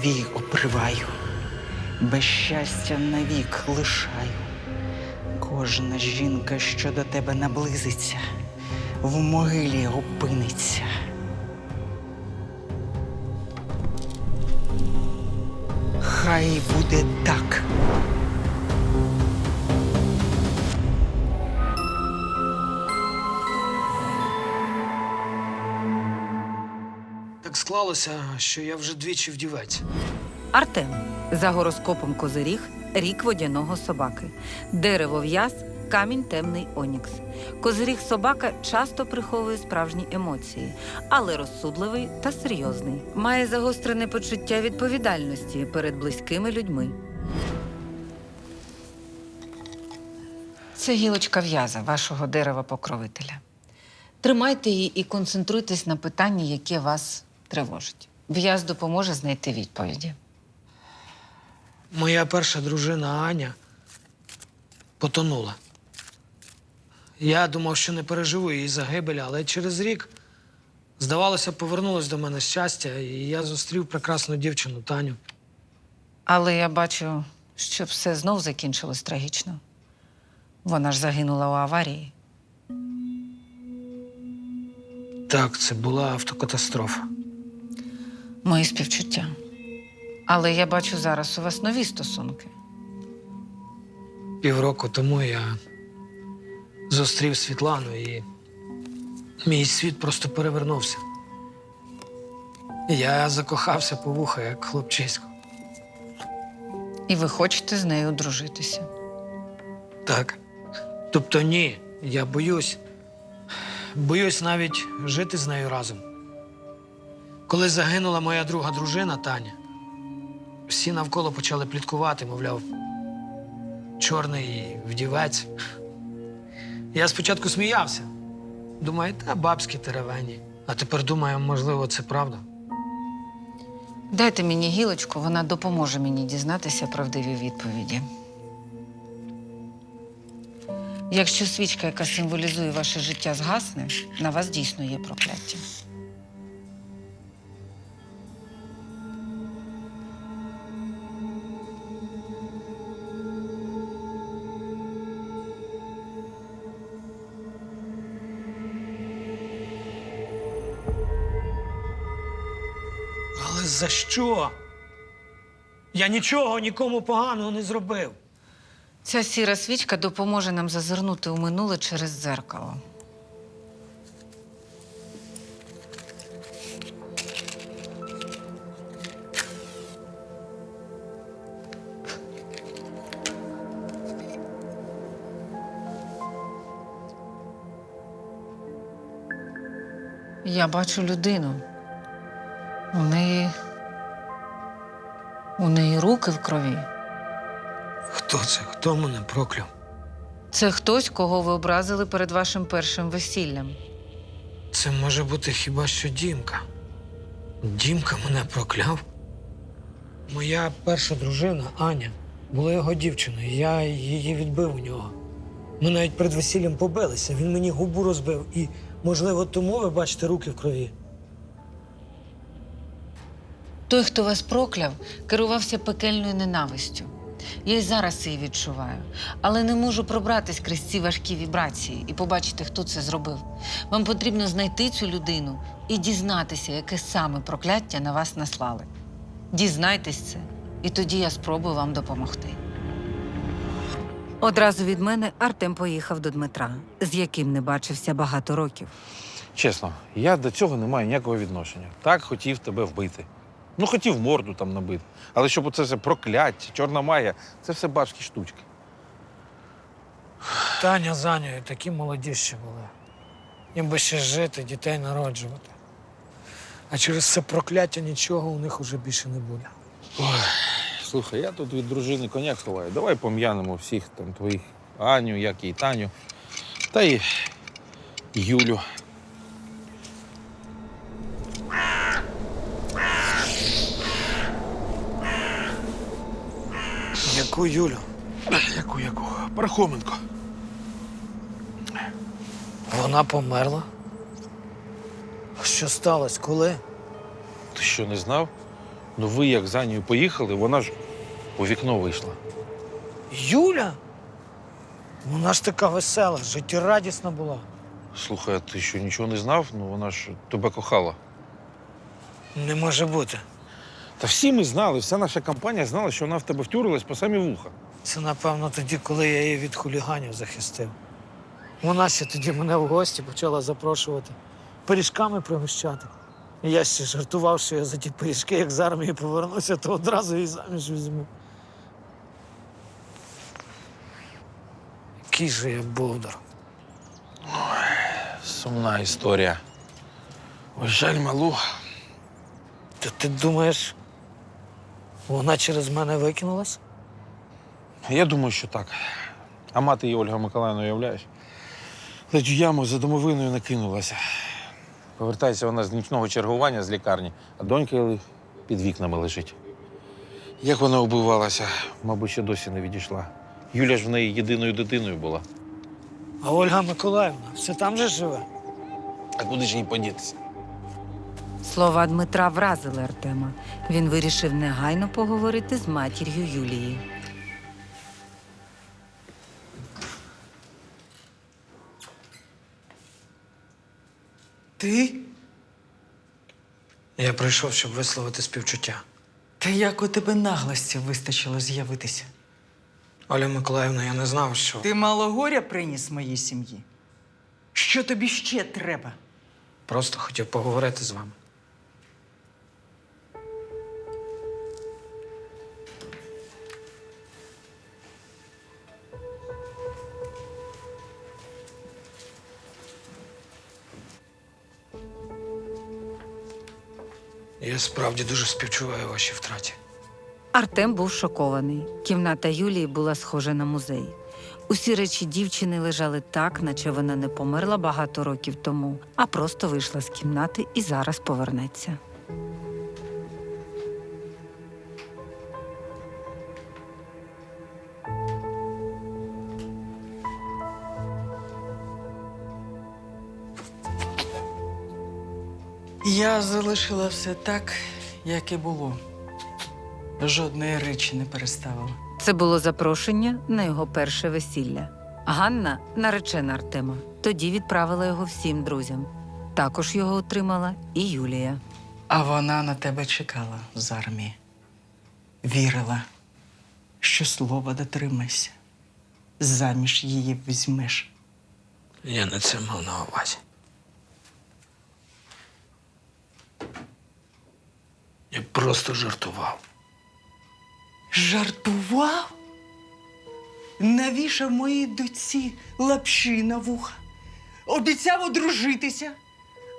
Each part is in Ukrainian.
твій обриваю, без щастя навік лишаю. Кожна жінка, що до тебе наблизиться, в могилі опиниться. Хай буде так. Склалося, що я вже двічі вдівець. Артем за гороскопом Козиріг рік водяного собаки, дерево в'яз, камінь темний онікс. Козиріг собака часто приховує справжні емоції, але розсудливий та серйозний. Має загострене почуття відповідальності перед близькими людьми. Це гілочка в'яза вашого дерева покровителя. Тримайте її і концентруйтесь на питанні, яке вас тривожить. В'яз допоможе знайти відповіді. Моя перша дружина Аня потонула. Я думав, що не переживу її загибель, але через рік, здавалося, повернулось до мене щастя, і я зустрів прекрасну дівчину Таню. Але я бачу, що все знов закінчилось трагічно. Вона ж загинула у аварії. Так, це була автокатастрофа. Мої співчуття. Але я бачу зараз у вас нові стосунки. Півроку тому я зустрів Світлану, і мій світ просто перевернувся. Я закохався по вуха, як хлопчисько. І ви хочете з нею одружитися. Так. Тобто ні, я боюсь. Боюсь навіть жити з нею разом. Коли загинула моя друга дружина Таня, всі навколо почали пліткувати, мовляв, чорний вдівець. Я спочатку сміявся. Думаю, та бабські теревені. А тепер думаю, можливо, це правда. Дайте мені гілочку, вона допоможе мені дізнатися правдиві відповіді. Якщо свічка, яка символізує ваше життя, згасне, на вас дійсно є прокляття. За що? Я нічого нікому поганого не зробив. Ця сіра свічка допоможе нам зазирнути у минуле через дзеркало. Я бачу людину. У неї. У неї руки в крові. Хто це? Хто мене прокляв? Це хтось, кого ви образили перед вашим першим весіллям. Це може бути хіба що Дімка. Дімка мене прокляв. Моя перша дружина Аня була його дівчиною. Я її відбив у нього. Ми навіть перед весіллям побилися. Він мені губу розбив, і, можливо, тому ви бачите руки в крові. Той, хто вас прокляв, керувався пекельною ненавистю. Я й зараз її відчуваю, але не можу пробратись крізь ці важкі вібрації і побачити, хто це зробив. Вам потрібно знайти цю людину і дізнатися, яке саме прокляття на вас наслали. Дізнайтесь це, і тоді я спробую вам допомогти. Одразу від мене Артем поїхав до Дмитра, з яким не бачився багато років. Чесно, я до цього не маю ніякого відношення. Так хотів тебе вбити. Ну, хотів морду там набити. Але щоб оце все прокляття, чорна магія, це все бабські штучки. Таня з Анею такі молоді ще були. Їм би ще жити, дітей народжувати. А через це прокляття нічого у них уже більше не буде. Слухай, я тут від дружини коняк ховаю. Давай пом'янемо всіх там твоїх Аню, як і Таню, та й Юлю. Яку Юлю? Яку, яку? Пархоменко. Вона померла. Що сталося? Коли? Ти що, не знав? Ну ви як за нею поїхали, вона ж у вікно вийшла. Юля? Вона ж така весела, життєрадісна була. Слухай, а ти що нічого не знав? Ну вона ж тебе кохала. Не може бути. Та всі ми знали, вся наша компанія знала, що вона в тебе втюрилась по самі вуха. Це, напевно, тоді, коли я її від хуліганів захистив. Вона ще тоді мене в гості почала запрошувати, пиріжками пригощати. І я ще жартував, що я за ті пиріжки, як з армії повернуся, то одразу її заміж візьму. Який же я бовдар. Сумна історія. Ой, жаль, малу. Та ти думаєш, вона через мене викинулась? Я думаю, що так. А мати її Ольга Миколаївна, уявляєш? Ледь в яму за домовиною накинулася. Повертається вона з нічного чергування з лікарні, а донька під вікнами лежить. Як вона убивалася, мабуть, ще досі не відійшла. Юля ж в неї єдиною дитиною була. А Ольга Миколаївна все там же живе? А куди ж їй подітися? Слова Дмитра вразили Артема. Він вирішив негайно поговорити з матір'ю Юлії. Ти? Я прийшов, щоб висловити співчуття. Та як у тебе наглості вистачило з'явитися? Оля Миколаївна, я не знав, що. Ти мало горя приніс моїй сім'ї. Що тобі ще треба? Просто хотів поговорити з вами. Я справді дуже співчуваю вашій втраті. Артем був шокований. Кімната Юлії була схожа на музей. Усі речі дівчини лежали так, наче вона не померла багато років тому, а просто вийшла з кімнати і зараз повернеться. Залишила все так, як і було. Жодної речі не переставила. Це було запрошення на його перше весілля. Ганна, наречена Артема, тоді відправила його всім друзям. Також його отримала і Юлія. А вона на тебе чекала з армії. Вірила, що слова дотримайся. Заміж її візьмеш. Я не це мав на увазі. Я просто жартував. Жартував? Навішав моїй доці лапші на вуха. Обіцяв одружитися,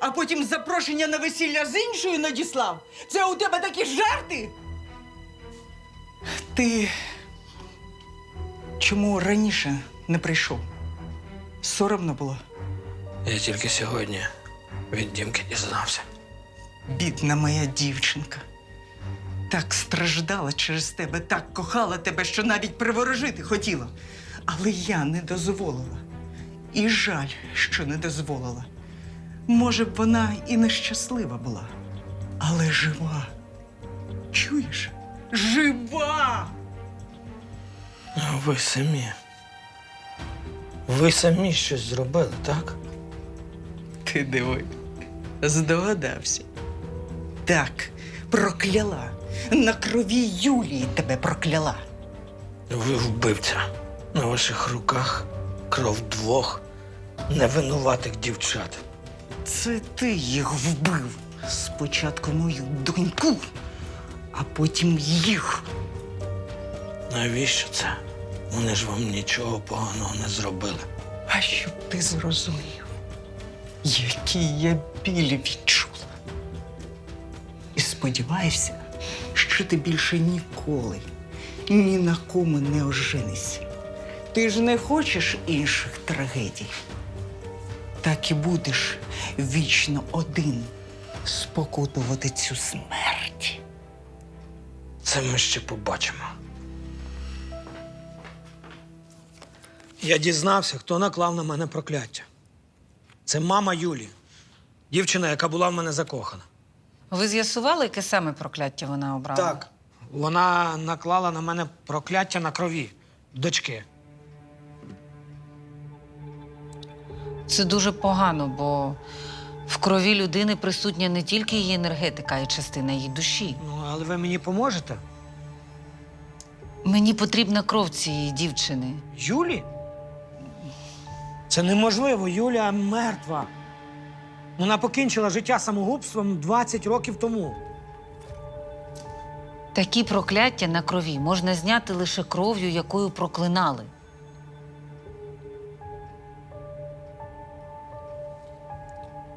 а потім запрошення на весілля з іншою надіслав. Це у тебе такі жарти? Ти чому раніше не прийшов? Соромно було. Я тільки сьогодні від Дімки дізнався. Бідна моя дівчинка. Так страждала через тебе, так кохала тебе, що навіть приворожити хотіла. Але я не дозволила. І жаль, що не дозволила. Може б, вона і нещаслива була, але жива. Чуєш? Жива! А ви самі. Ви самі щось зробили, так? Ти диви, здогадався. Так, прокляла. На крові Юлії тебе прокляла. Ви вбивця. На ваших руках кров двох невинуватих дівчат. Це ти їх вбив. Спочатку мою доньку, а потім їх. Навіщо це? Вони ж вам нічого поганого не зробили. А щоб ти зрозумів, який я біль відчула. І сподіваюся, що ти більше ніколи ні на кому не оженишся. Ти ж не хочеш інших трагедій. Так і будеш вічно один спокутувати цю смерть. Це ми ще побачимо. Я дізнався, хто наклав на мене прокляття. Це мама Юлі, дівчина, яка була в мене закохана. Ви з'ясували, яке саме прокляття вона обрала? Так. Вона наклала на мене прокляття на крові дочки. Це дуже погано, бо в крові людини присутня не тільки її енергетика, а й частина її душі. Ну, але ви мені поможете? Мені потрібна кров цієї дівчини. Юлі? Це неможливо. Юля мертва. Вона покінчила життя самогубством 20 років тому. Такі прокляття на крові можна зняти лише кров'ю, якою проклинали.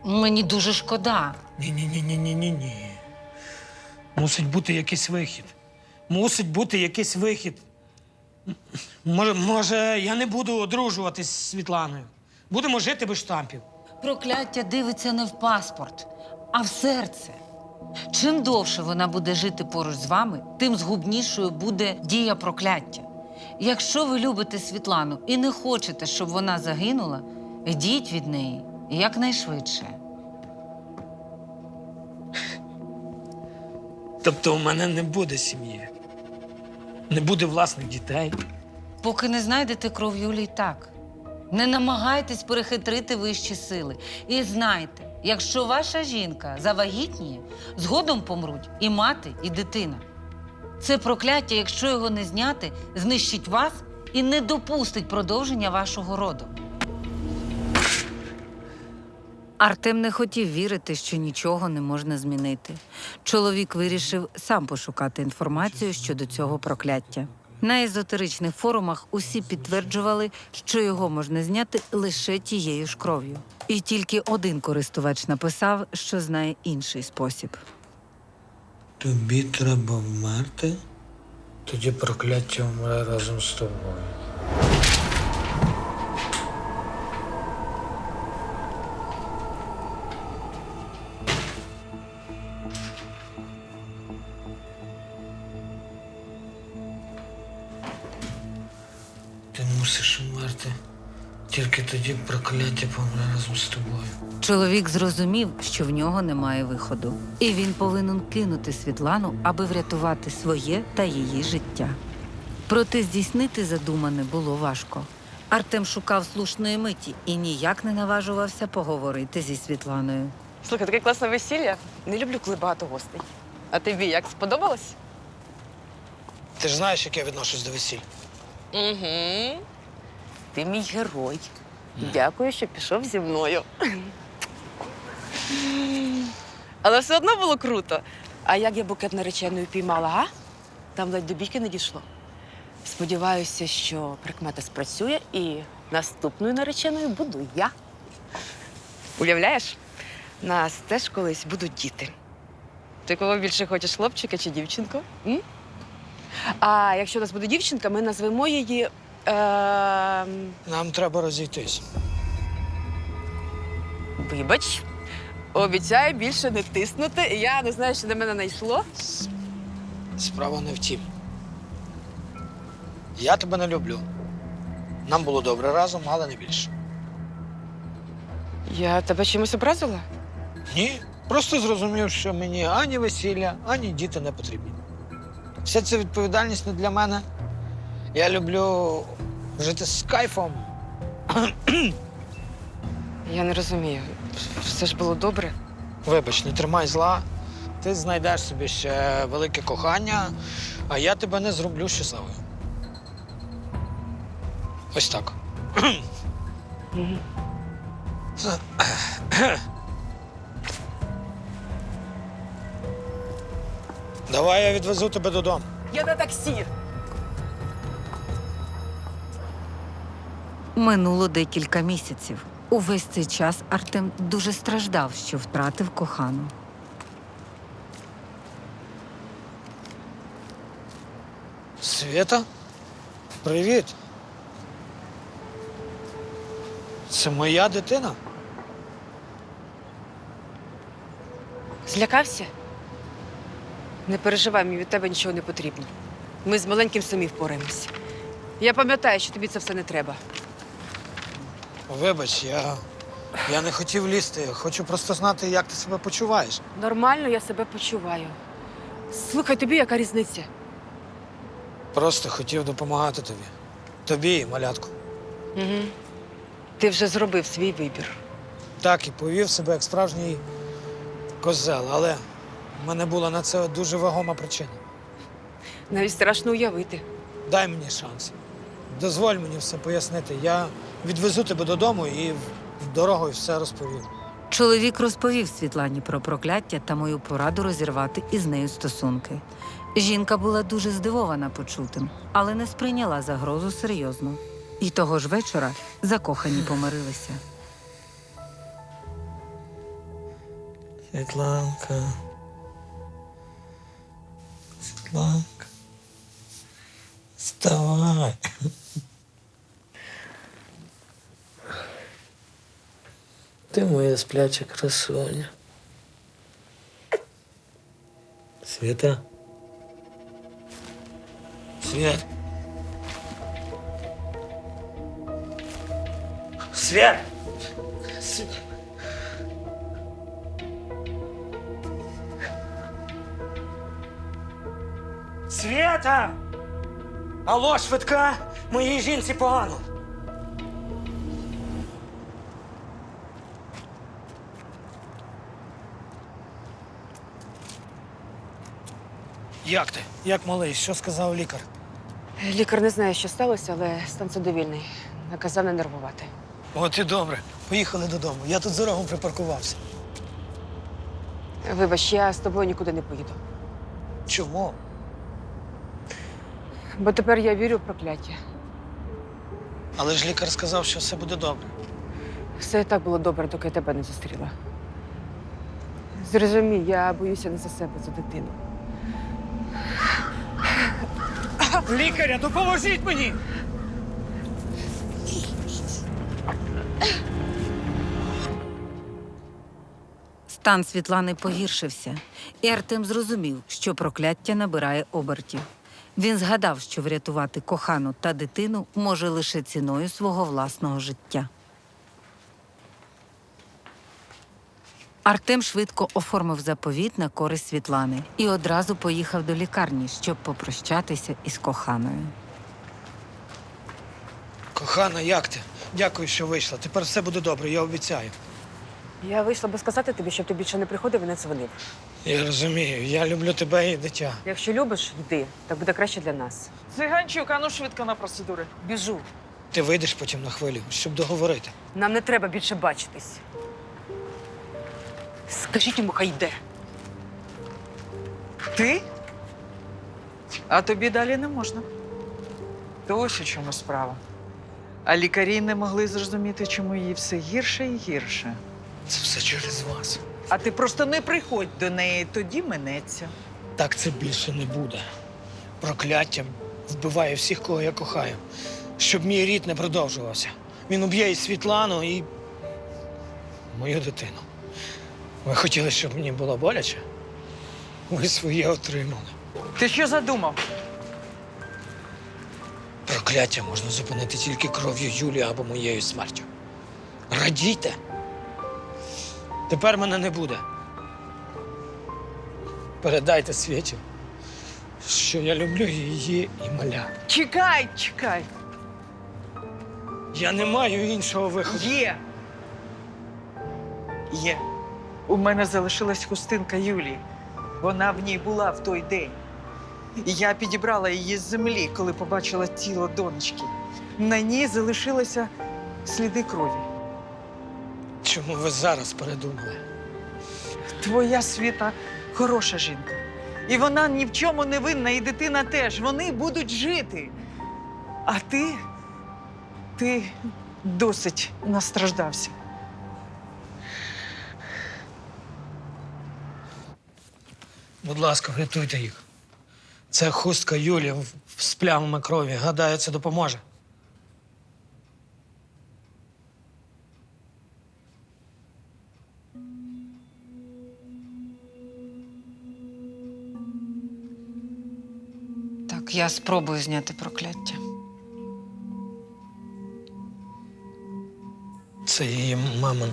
Мені дуже шкода. Ні, ні, ні, ні, ні, ні, ні. Мусить бути якийсь вихід. Мусить бути якийсь вихід. Може, може, я не буду одружуватись з Світланою. Будемо жити без штампів. Прокляття дивиться не в паспорт, а в серце. Чим довше вона буде жити поруч з вами, тим згубнішою буде дія прокляття. Якщо ви любите Світлану і не хочете, щоб вона загинула, йдіть від неї якнайшвидше. Тобто у мене не буде сім'ї, не буде власних дітей. Поки не знайдете кров Юлії так. Не намагайтесь перехитрити вищі сили. І знайте, якщо ваша жінка завагітніє, згодом помруть і мати, і дитина. Це прокляття, якщо його не зняти, знищить вас і не допустить продовження вашого роду. Артем не хотів вірити, що нічого не можна змінити. Чоловік вирішив сам пошукати інформацію щодо цього прокляття. На езотеричних форумах усі підтверджували, що його можна зняти лише тією ж кров'ю. І тільки один користувач написав, що знає інший спосіб. Тобі треба вмерти? Тоді прокляття вмре разом з тобою. Тільки тоді прокляття помре разом з тобою. Чоловік зрозумів, що в нього немає виходу, і він повинен кинути Світлану, аби врятувати своє та її життя. Проте здійснити задумане було важко. Артем шукав слушної миті і ніяк не наважувався поговорити зі Світланою. Слухай, таке класне весілля. Не люблю, коли багато гостей. А тобі як сподобалось? Ти ж знаєш, як я відношусь до весіль. Угу. Ти мій герой. Дякую, що пішов зі мною. Але все одно було круто. А як я букет нареченою піймала, а? Там ледь до бійки не дійшло. Сподіваюся, що прикмета спрацює і наступною нареченою буду я. Уявляєш, нас теж колись будуть діти. Ти кого більше хочеш, хлопчика чи дівчинку? М? А якщо у нас буде дівчинка, ми назвемо її. Е... Нам треба розійтись. Вибач, обіцяю більше не тиснути. Я не знаю, що на мене найшло. Справа не в тім. Я тебе не люблю. Нам було добре разом, але не більше. Я тебе чимось образила? Ні. Просто зрозумів, що мені ані весілля, ані діти не потрібні. Вся ця відповідальність не для мене. Я люблю жити з кайфом. Я не розумію. Все ж було добре. Вибач, не тримай зла. Ти знайдеш собі ще велике кохання, а я тебе не зроблю щасливою. Ось так. Мгм. Давай я відвезу тебе додому. Я на таксі. Минуло декілька місяців. Увесь цей час Артем дуже страждав, що втратив кохану. Свєта? Привіт. Це моя дитина? Злякався? Не переживай, мені від тебе нічого не потрібно. Ми з маленьким самі впораємося. Я пам'ятаю, що тобі це все не треба. Вибач, я Я не хотів лізти, хочу просто знати, як ти себе почуваєш. Нормально я себе почуваю. Слухай, тобі яка різниця? Просто хотів допомагати тобі. Тобі і малятку. Угу. Ти вже зробив свій вибір. Так і повів себе як справжній козел, але в мене була на це дуже вагома причина. Навіть страшно уявити. Дай мені шанс. Дозволь мені все пояснити. Я відвезу тебе додому і в- дорогою все розповім. Чоловік розповів Світлані про прокляття та мою пораду розірвати із нею стосунки. Жінка була дуже здивована почутим, але не сприйняла загрозу серйозно. І того ж вечора закохані помирилися. Світланка. Світланка. Вставай. Ти моя спляча красуня. Світа. Свет. Свет. Свет. Свята! Алло, швидка! Моїй жінці погано. Як ти? Як малий? Що сказав лікар? Лікар не знає, що сталося, але стан задовільний. Наказав не нервувати. От і добре. Поїхали додому. Я тут за рогом припаркувався. Вибач, я з тобою нікуди не поїду. Чому? Бо тепер я вірю в прокляття. Але ж лікар сказав, що все буде добре. Все і так було добре, доки я тебе не зустріла. Зрозумій, я боюся не за себе, за дитину. Лікаря, допоможіть мені! Стан Світлани погіршився, і Артем зрозумів, що прокляття набирає обертів. Він згадав, що врятувати кохану та дитину може лише ціною свого власного життя. Артем швидко оформив заповіт на користь Світлани і одразу поїхав до лікарні, щоб попрощатися із коханою. Кохана, як ти? Дякую, що вийшла. Тепер все буде добре, я обіцяю. Я вийшла би сказати тобі, щоб ти більше не приходив і не дзвонив. Я розумію, я люблю тебе і дитя. Якщо любиш, йди, так буде краще для нас. Циганчук, а ну швидко на процедури. Біжу. Ти вийдеш потім на хвилю, щоб договорити. Нам не треба більше бачитись. Скажіть йому, хай йде. Ти? А тобі далі не можна. То ось у чому справа. А лікарі не могли зрозуміти, чому їй все гірше і гірше. Це все через вас. А ти просто не приходь до неї, тоді минеться. Так це більше не буде. Прокляття вбиває всіх, кого я кохаю, щоб мій рід не продовжувався. Він уб'є і Світлану, і мою дитину. Ви хотіли, щоб мені було боляче? Ви своє отримали. Ти що задумав? Прокляття можна зупинити тільки кров'ю Юлії або моєю смертю. Радійте. Тепер мене не буде. Передайте світі, що я люблю її і маля. Чекай, чекай. Я не маю іншого виходу. Є. Є. У мене залишилась хустинка Юлії. Вона в ній була в той день. І я підібрала її з землі, коли побачила тіло донечки. На ній залишилися сліди крові. Чому ви зараз передумали? Твоя світа хороша жінка. І вона ні в чому не винна, і дитина теж. Вони будуть жити. А ти, ти досить настраждався. Будь ласка, врятуйте їх. Це хустка Юлі з плямами крові. Гадаю, це допоможе. Так, я спробую зняти прокляття. Це її мамин.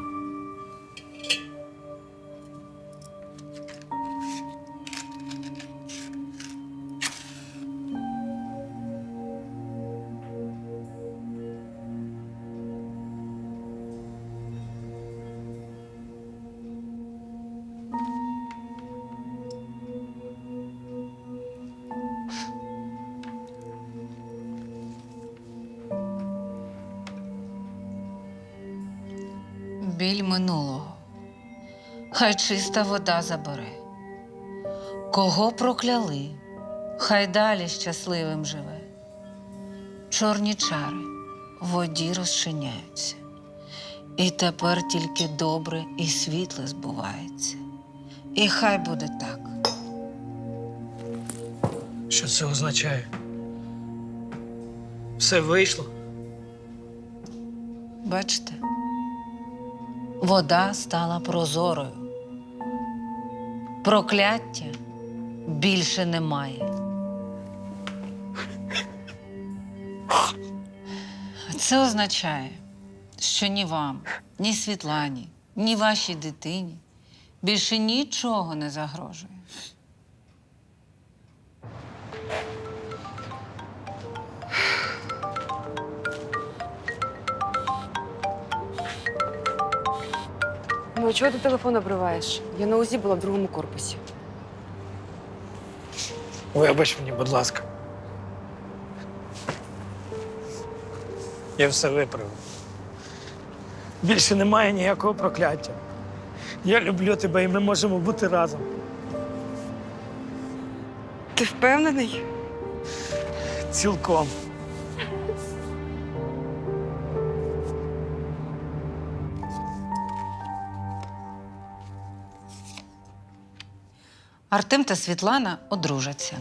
Біль минулого. Хай чиста вода забере. Кого прокляли, хай далі щасливим живе. Чорні чари в воді розчиняються. І тепер тільки добре і світле збувається. І хай буде так. Що це означає? Все вийшло. Бачите? Вода стала прозорою. Прокляття більше немає. Це означає, що ні вам, ні Світлані, ні вашій дитині більше нічого не загрожує. Ну, а чого ти телефон обриваєш? Я на УЗІ була в другому корпусі. Вибач мені, будь ласка. Я все виправив. Більше немає ніякого прокляття. Я люблю тебе і ми можемо бути разом. Ти впевнений? Цілком. Артем та Світлана одружаться.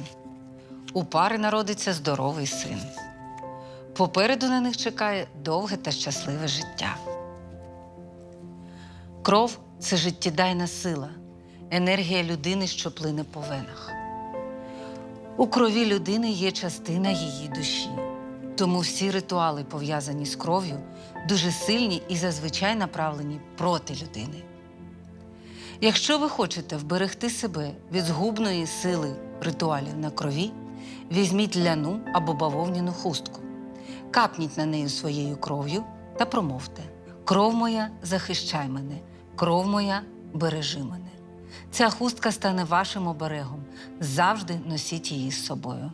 У пари народиться здоровий син. Попереду на них чекає довге та щасливе життя. Кров це життєдайна сила, енергія людини, що плине по венах. У крові людини є частина її душі. Тому всі ритуали, пов'язані з кров'ю, дуже сильні і зазвичай направлені проти людини. Якщо ви хочете вберегти себе від згубної сили ритуалів на крові, візьміть ляну або бавовняну хустку, капніть на неї своєю кров'ю та промовте: Кров моя, захищай мене, кров моя, бережи мене. Ця хустка стане вашим оберегом. Завжди носіть її з собою.